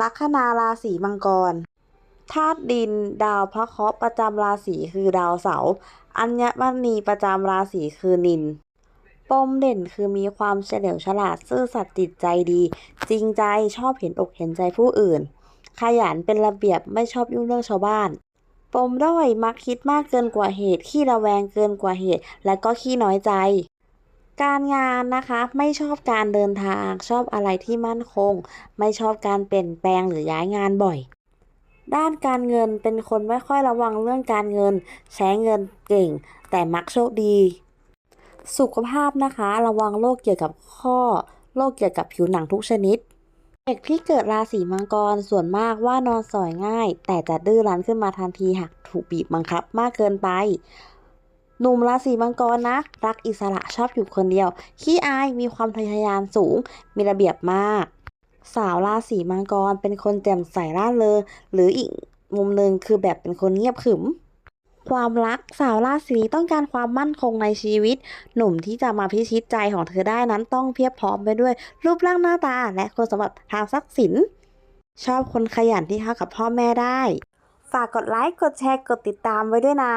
ลัคนาราศีมังกรธาตุดินดาวพระเคราะห์ประจำราศีคือดาวเสาร์อัญมณีประจำราศีคือนินปมเด่นคือมีความเฉลียวฉลาดซื่อสัตย์จิตใจดี จริงใจชอบเห็นอกเห็นใจผู้อื่น ขยันเป็นระเบียบไม่ชอบยุ่งเรื่องชาวบ้าน ปมด้อยมักคิดมากเกินกว่าเหตุขี้ระแวงเกินกว่าเหตุ และก็ขี้น้อยใจ การงานนะคะไม่ชอบการเดินทาง ชอบอะไรที่มั่นคง ไม่ชอบการเปลี่ยนแปลงหรือย้ายงานบ่อย ด้านการเงินเป็นคนไม่ค่อยระวังเรื่องการเงิน ใช้เงินเก่ง แต่มักโชคดี สุขภาพนะคะ ระวังโรคเกี่ยวกับข้อโรคเกี่ยวกับผิวหนังทุกชนิดเด็กที่เกิดราศีมังกรส่วนมากว่านอนสอยง่าย แต่จะดื้อรั้นขึ้นมาทันทีหากถูกบีบบังคับมากเกินไป หนุ่มราศีมังกรนะ รักอิสระชอบอยู่คนเดียว ขี้อายมีความทะเยอทะยานสูง มีระเบียบมาก สาวราศีมังกรเป็นคนแจ่มใสร่าเริงหรืออีกมุมหนึ่งคือแบบเป็นคนเงียบขรึม ความรักสาวราศีนี้ต้องการความมั่นคงในชีวิต หนุ่มที่จะมาพิชิตใจของเธอได้นั้นต้องเพียบพร้อมไปด้วย รูปร่างหน้าตาและคุณสมบัติทางทรัพย์สิน ชอบคนขยันที่เข้ากับพ่อแม่ได้ ฝากกดไลค์กดแชร์กดติดตามไว้ด้วยนะ